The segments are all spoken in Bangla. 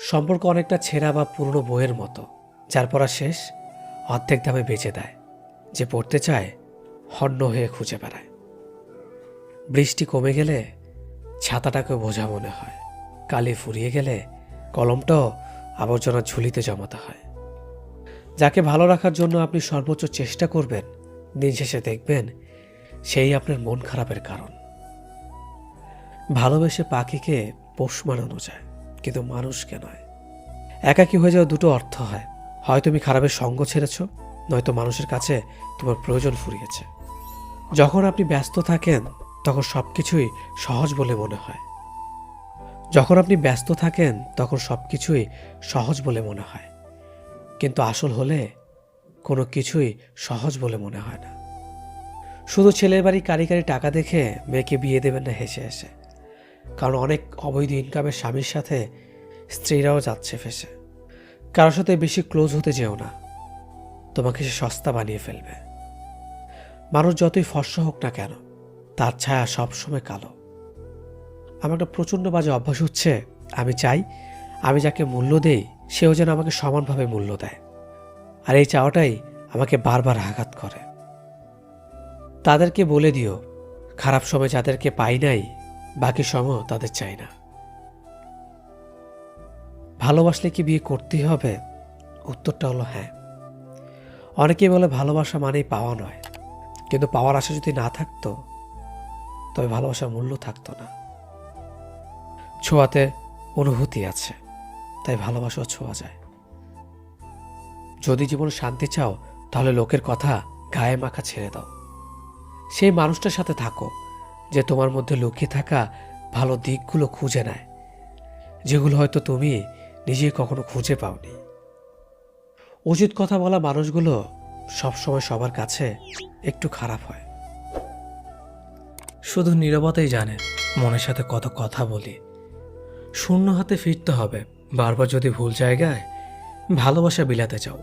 সম্পর্ক অনেকটা ছেঁড়া বা পুরনো বইয়ের মতো, যার পড়া শেষ, অর্ধেক দামে বেঁচে দেয়। যে পড়তে চায়, হন্য হয়ে খুঁজে বেড়ায়। বৃষ্টি কমে গেলে ছাতাটাকে বোঝা মনে হয়। কালি ফুরিয়ে গেলে কলমটাও আবর্জনা ঝুলিতে জমাতে হয়। যাকে ভালো রাখার জন্য আপনি সর্বোচ্চ চেষ্টা করবেন, দিন শেষে দেখবেন সেই আপনার মন খারাপের কারণ। ভালোবেসে পাখিকে পোষ মানানো যায়। কিন্তু মানুষকে নয়। একাকী হয়ে যাওয়া দুটো অর্থ হয়। হয় তুমি খারাপের সঙ্গ ছেড়েছ, নয়তো মানুষের কাছে তোমার প্রয়োজন ফুরিয়েছে। যখন আপনি ব্যস্ত থাকেন, তখন সব কিছুই সহজ বলে মনে হয়। যখন আপনি ব্যস্ত থাকেন, তখন সব কিছুই সহজ বলে মনে হয়। কিন্তু আসল হলে কোনো কিছুই সহজ বলে মনে হয় না। শুধু ছেলের বাড়ি কারি কারি টাকা দেখে মেয়েকে বিয়ে দেবেন না হেসে হেসে। কারণ অনেক অবৈধ ইনকামের স্বামীর সাথে স্ত্রীরাও যাচ্ছে ফেসে। কারোর সাথে বেশি ক্লোজ হতে যেও না। তোমাকে সে সস্তা বানিয়ে ফেলবে। মানুষ যতই ফর্সা হোক না কেন, তার ছায়া সবসময় কালো। আমার একটা প্রচণ্ড বাজে অভ্যাস হচ্ছে, আমি চাই, আমি যাকে মূল্য দেই, সেও যেন আমাকে সমানভাবে মূল্য দেয়। আর এই চাওয়াটাই আমাকে বারবার আঘাত করে। তাদেরকে বলে দিও, খারাপ সময় যাদেরকে পাই নাই বাকি সময় তাদের চাই না। ভালোবাসলে কি বিয়ে করতেই হবে? উত্তরটা হলো হ্যাঁ। অনেকেই বলে ভালোবাসা মানেই পাওয়া নয়। কিন্তু পাওয়ার আশা যদি না থাকতো, তবে ভালোবাসার মূল্য থাকতো না। ছোঁয়াতে অনুভূতি আছে, তাই ভালোবাসাও ছোঁয়া যায়। যদি জীবনে শান্তি চাও, তাহলে লোকের কথা গায়ে মাখা ছেড়ে দাও। সেই মানুষটার সাথে থাকো। যে তোমার মধ্যে লুকিয়ে থাকা ভালো দিকগুলো খুঁজে নেয়, যেগুলো হয়তো তুমি নিজেই কখনো খুঁজে পাওনি। উচিত কথা বলা মানুষগুলো সবসময় সবার কাছে একটু খারাপ হয়। শুধু নীরবতাই জানে, মনের সাথে কত কথা বলি। শূন্য হাতে ফিরতে হবে, বারবার যদি ভুল জায়গায় ভালোবাসা বিলাতে চাও।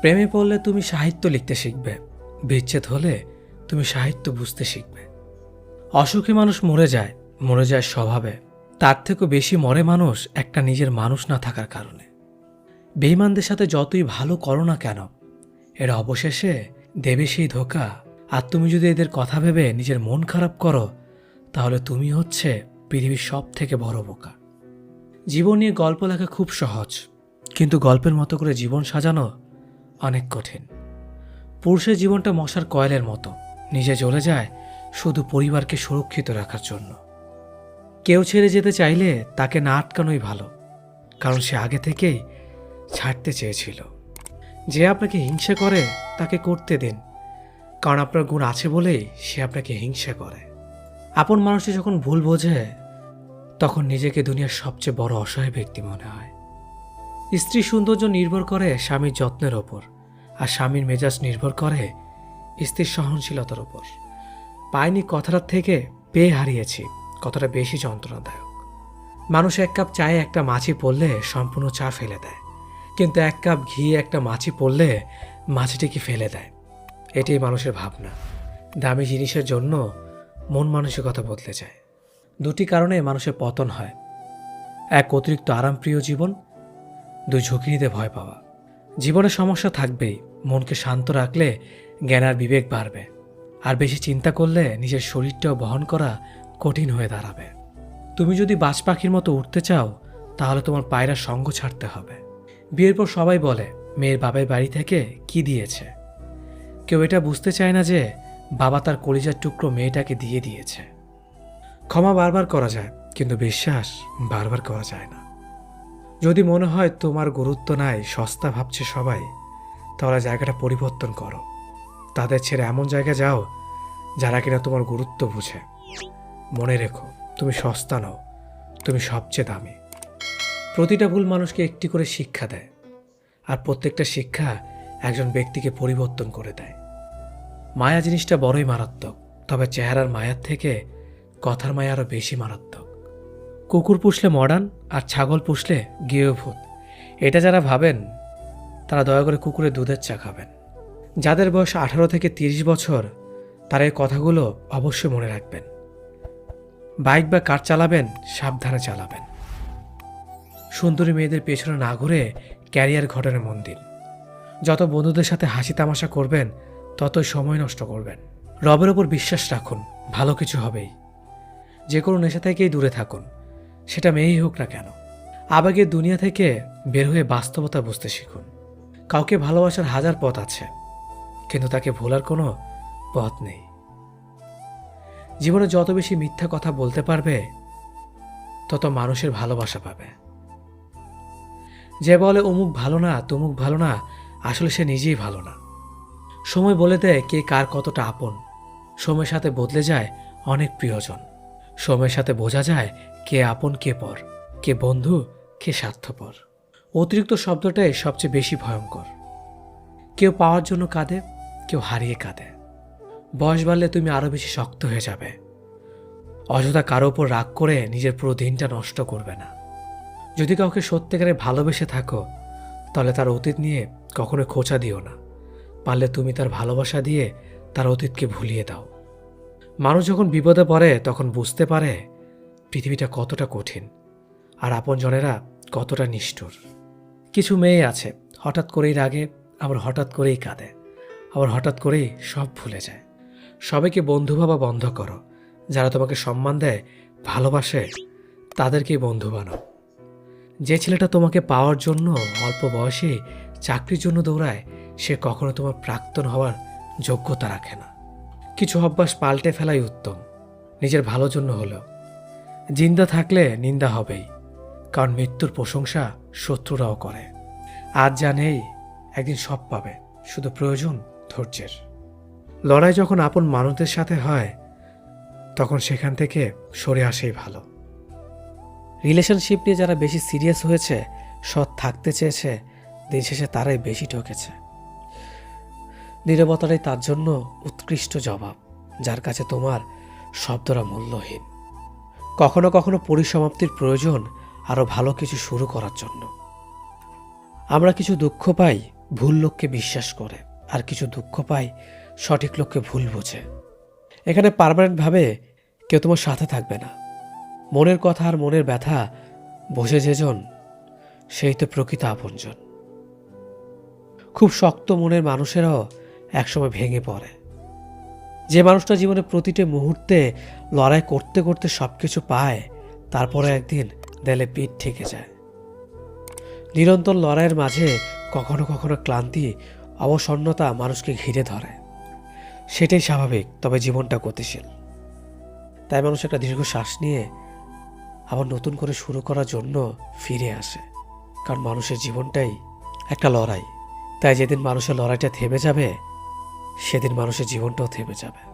প্রেমে পড়লে তুমি সাহিত্য লিখতে শিখবে, বিচ্ছেদ হলে তুমি সাহিত্য বুঝতে শিখবে। অসুখী মানুষ মরে যায় মরে যায় স্বভাবে। তার থেকেও বেশি মরে মানুষ একটা নিজের মানুষ না থাকার কারণে। বেইমানদের সাথে যতই ভালো করো না কেন, এরা অবশেষে দেবে সেই ধোকা। আর তুমি যদি এদের কথা ভেবে নিজের মন খারাপ করো, তাহলে তুমি হচ্ছে পৃথিবীর সব থেকে বড় বোকা। জীবন নিয়ে গল্প লেখা খুব সহজ, কিন্তু গল্পের মতো করে জীবন সাজানো অনেক কঠিন। পুরুষের জীবনটা মশার কয়েলের মতো, নিজে জ্বলে যায় শুধু পরিবারকে সুরক্ষিত রাখার জন্য। কেউ ছেড়ে যেতে চাইলে তাকে না আটকানোই ভালো, কারণ সে আগে থেকেই ছাড়তে চেয়েছিল। যে আপনাকে হিংসা করে, তাকে করতে দিন, কারণ আপনার গুণ আছে বলেই সে আপনাকে হিংসা করে। আপন মানুষটি যখন ভুল বোঝে, তখন নিজেকে দুনিয়ার সবচেয়ে বড় অসহায় ব্যক্তি মনে হয়। স্ত্রী সৌন্দর্য নির্ভর করে স্বামীর যত্নের ওপর, আর স্বামীর মেজাজ নির্ভর করে স্ত্রীর সহনশীলতার ওপর। পাইনি কথাটার থেকে পেয়ে হারিয়েছি। কতটা বেশি যন্ত্রণাদায়ক। মানুষ এক কাপ চায়ে একটা মাছি পড়লে সম্পূর্ণ চা ফেলে দেয়। কিন্তু এক কাপ ঘি, একটা মাছি পড়লে মাছিটিকে ফেলে দেয়? এটাই মানুষের ভাবনা। দামি জিনিসের জন্য মন মানসিকতা বদলে যায়। দুটি কারণে মানুষের পতন হয়। এক, অতিরিক্ত আরামপ্রিয় জীবন। দুই ঝুঁকি নিতে ভয় পাওয়া। জীবনে সমস্যা থাকবেই। মনকে শান্ত রাখলে জ্ঞান আর বিবেক বাড়বে। আর বেশি চিন্তা করলে নিজের শরীরটাও বহন করা কঠিন হয়ে দাঁড়াবে। তুমি যদি বাজ পাখির মতো উঠতে চাও, তাহলে তোমার পায়রা সঙ্গ ছাড়তে হবে। বিয়ের পর সবাই বলে, মেয়ের বাবার বাড়ি থেকে কি দিয়েছে? কেউ এটা বুঝতে চায় না যে, বাবা তার কলিজার টুকরো মেয়েটাকে দিয়ে দিয়েছে। ক্ষমা বারবার করা যায়, কিন্তু বিশ্বাস বারবার করা যায় না। যদি মনে হয় তোমার গুরুত্ব নাই, সস্তা ভাবছে সবাই, তাহলে জায়গাটা পরিবর্তন করো। তাদের ছেড়ে এমন জায়গায় যাও যারা কিনা তোমার গুরুত্ব বুঝে। মনে রেখো, তুমি সস্তা নও, তুমি সবচেয়ে দামি। প্রতিটা ভুল মানুষকে একটি করে শিক্ষা দেয় আর প্রত্যেকটা শিক্ষা একজন ব্যক্তিকে পরিবর্তন করে দেয়। মায়া জিনিসটা বড়ই মারাত্মক, তবে চেহারার মায়ার থেকে কথার মায়া আরও বেশি মারাত্মক। কুকুর পুষলে মডার্ন আর ছাগল পুষলে গৃহভূত। এটা যারা ভাবেন, তারা দয়া করে কুকুরের দুধের চা খাবেন। যাদের বয়স আঠারো থেকে তিরিশ বছর তার এই কথাগুলো অবশ্যই মনে রাখবেন। বাইক বা কার চালাবেন, সাবধানে চালাবেন। সুন্দরী মেয়েদের পেছনে না ঘুরে ক্যারিয়ার ঘটনে মন দিন যত বন্ধুদের সাথে হাসি তামাশা করবেন, ততই সময় নষ্ট করবেন। রবের ওপর বিশ্বাস রাখুন, ভালো কিছু হবেই। যে কোনো নেশা থেকেই দূরে থাকুন, সেটা মেয়েই হোক না কেন। আবেগের দুনিয়া থেকে বের হয়ে বাস্তবতা বুঝতে শিখুন। কাউকে ভালোবাসার হাজার পথ আছে। কিন্তু তাকে ভোলার কোনো পথ নেই। জীবনে যত বেশি মিথ্যা কথা বলতে পারবে, তত মানুষের ভালোবাসা পাবে। যে বলে অমুক ভালো না, তমুক ভালো না, আসলে সে নিজেই ভালো না। সময় বলে দেয় কে কার কতটা আপন। সময়ের সাথে বদলে যায় অনেক প্রিয়জন। সময়ের সাথে বোঝা যায় কে আপন, কে পর, কে বন্ধু, কে স্বার্থপর। অতিরিক্ত শব্দটাই সবচেয়ে বেশি ভয়ঙ্কর। কেউ পাওয়ার জন্য কাঁদে কেউ হারিয়ে কাঁদে। বয়স বাড়লে তুমি আরও বেশি শক্ত হয়ে যাবে। অযথা কারও ওপর রাগ করে নিজের পুরো দিনটা নষ্ট করবে না। যদি কাউকে সত্যিকারে ভালোবেসে থাকো, তাহলে তার অতীত নিয়ে কখনো খোঁচা দিও না। পারলে তুমি তার ভালোবাসা দিয়ে তার অতীতকে ভুলিয়ে দাও। মানুষ যখন বিপদে পড়ে, তখন বুঝতে পারে পৃথিবীটা কতটা কঠিন আর আপনজনেরা কতটা নিষ্ঠুর। কিছু মেয়ে আছে, হঠাৎ করেই রাগে, আবার হঠাৎ করেই কাঁদে। আবার হঠাৎ করেই সব ভুলে যায়। সবাইকে বন্ধু ভাবা বন্ধ করো। যারা তোমাকে সম্মান দেয়, ভালোবাসে, তাদেরকেই বন্ধু বানো। যে ছেলেটা তোমাকে পাওয়ার জন্য অল্প বয়সে চাকরির জন্য দৌড়ায়, সে কখনো তোমার প্রাক্তন হওয়ার যোগ্যতা রাখে না। কিছু অভ্যাস পাল্টে ফেলাই উত্তম। নিজের ভালো জন্য হলেও। জিন্দা থাকলে নিন্দা হবেই, কারণ মৃত্যুর প্রশংসা শত্রুরাও করে। আজ যা নেই, একদিন সব পাবে। শুধু প্রয়োজন ধৈর্যের। লড়াই যখন আপন মানুষদের সাথে হয়, তখন সেখান থেকে সরে আসেই ভালো। রিলেশনশিপ নিয়ে যারা বেশি সিরিয়াস হয়েছে, সৎ থাকতে চেয়েছে, দিন শেষে তারাই বেশি ঠকেছে। নীরবতাটাই তার জন্য উৎকৃষ্ট জবাব, যার কাছে তোমার শব্দরা মূল্যহীন। কখনো কখনো পরিসমাপ্তির প্রয়োজন আরও ভালো কিছু শুরু করার জন্য। আমরা কিছু দুঃখ পাই, ভুল লোককে বিশ্বাস করে। আর কিছু দুঃখ পাই সঠিক লোককে ভুল বোঝে। এখানে পারমানেন্টভাবে কেউ তোমার সাথে থাকবে না। মনের কথা আর মনের ব্যথা বোঝে যেজন, সেই তো প্রকৃত আপনজন। খুব শক্ত মনের মানুষেরাও একসময় ভেঙে পড়ে। যে মানুষটা জীবনে প্রতিটি মুহূর্তে লড়াই করতে করতে সব কিছু পায়, তারপরে একদিন দেলে পিঠ ঠেকে যায়। নিরন্তর লড়াইয়ের মাঝে কখনো কখনো ক্লান্তি অবসন্নতা মানুষকে ঘিরে ধরে। সেটাই স্বাভাবিক, তবে জীবনটা গতিশীল। তাই মানুষ একটা দীর্ঘ শ্বাস নিয়ে আবার নতুন করে শুরু করার জন্য ফিরে আসে। কারণ মানুষের জীবনটাই একটা লড়াই। তাই যেদিন মানুষের লড়াইটা থেমে যাবে, সেদিন মানুষের জীবনটাও থেমে যাবে।